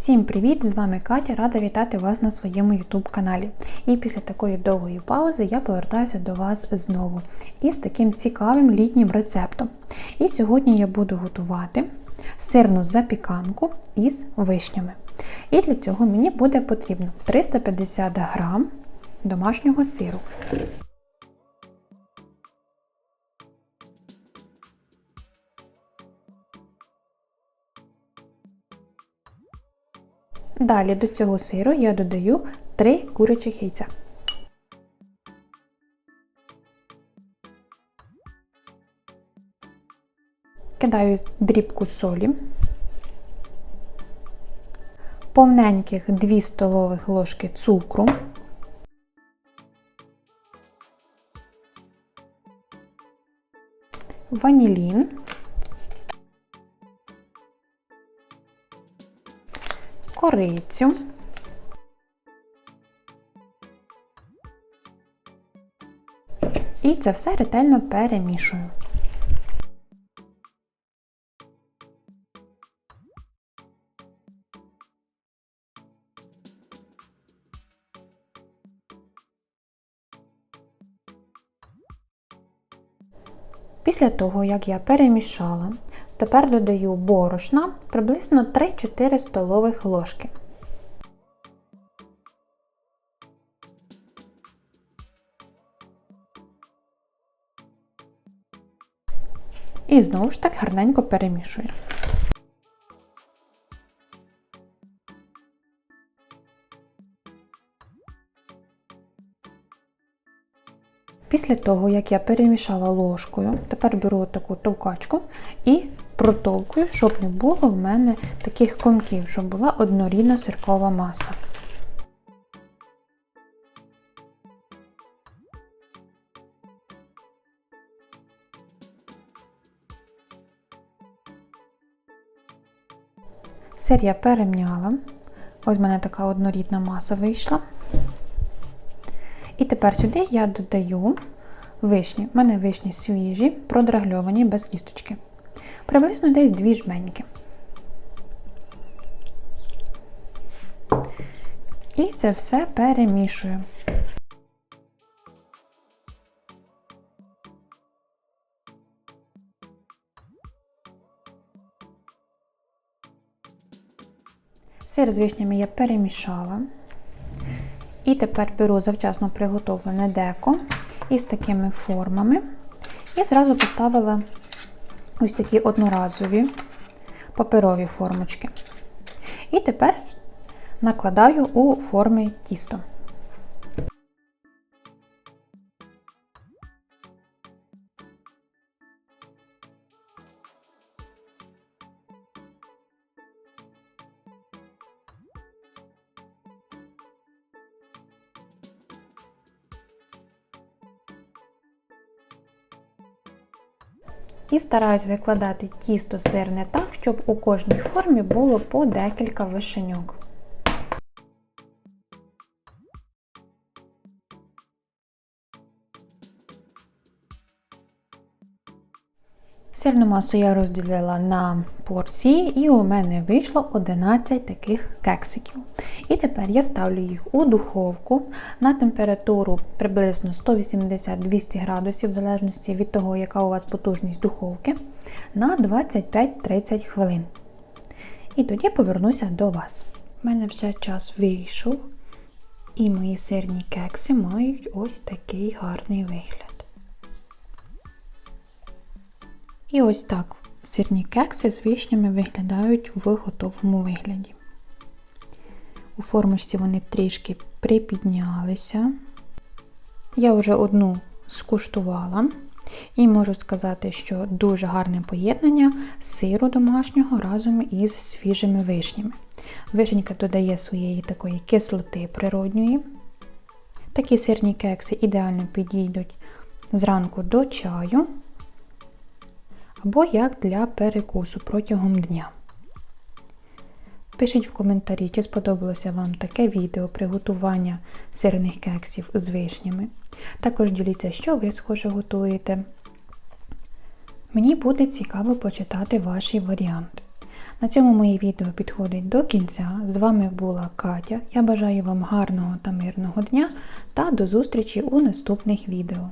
Всім привіт! З вами Катя, рада вітати вас на своєму YouTube каналі. І після такої довгої паузи я повертаюся до вас знову із таким цікавим літнім рецептом. І сьогодні я буду готувати сирну запіканку із вишнями. І для цього мені буде потрібно 350 грам домашнього сиру. Далі до цього сиру я додаю 3 курячих яйця. Кидаю дрібку солі, повненьких 2 столових ложки цукру, ванілін, корицю. І це все ретельно перемішую. Після того, як я перемішала, тепер додаю борошна приблизно 3-4 столових ложки. І знову ж так гарненько перемішую. Після того, як я перемішала ложкою, тепер беру таку товкачку і протовкую, щоб не було в мене таких комків, щоб була однорідна сиркова маса. Сир я перемняла. Ось в мене така однорідна маса вийшла. І тепер сюди я додаю вишні. У мене вишні свіжі, продрагльовані без кісточки. Приблизно десь дві жменьки. І це все перемішую. Сир з вишнями я перемішала. І тепер беру завчасно приготовлене деко із такими формами. І зразу поставила ось такі одноразові паперові формочки. І тепер накладаю у форми тісто. І стараюсь викладати тісто сирне так, щоб у кожній формі було по декілька вишеньок. Сирну масу я розділила на порції, і у мене вийшло 11 таких кексиків. І тепер я ставлю їх у духовку на температуру приблизно 180-200 градусів, в залежності від того, яка у вас потужність духовки, на 25-30 хвилин. І тоді повернуся до вас. У мене вже час вийшов, і мої сирні кекси мають ось такий гарний вигляд. І ось так сирні кекси з вишнями виглядають в готовому вигляді. У формочці вони трішки припіднялися. Я вже одну скуштувала, і можу сказати, що дуже гарне поєднання сиру домашнього разом із свіжими вишнями. Вишенька додає своєї такої кислоти природньої. Такі сирні кекси ідеально підійдуть зранку до чаю або як для перекусу протягом дня. Пишіть в коментарі, чи сподобалося вам таке відео приготування сирних кексів з вишнями. Також діліться, що ви схоже готуєте. Мені буде цікаво почитати ваші варіанти. На цьому моє відео підходить до кінця. З вами була Катя. Я бажаю вам гарного та мирного дня та до зустрічі у наступних відео.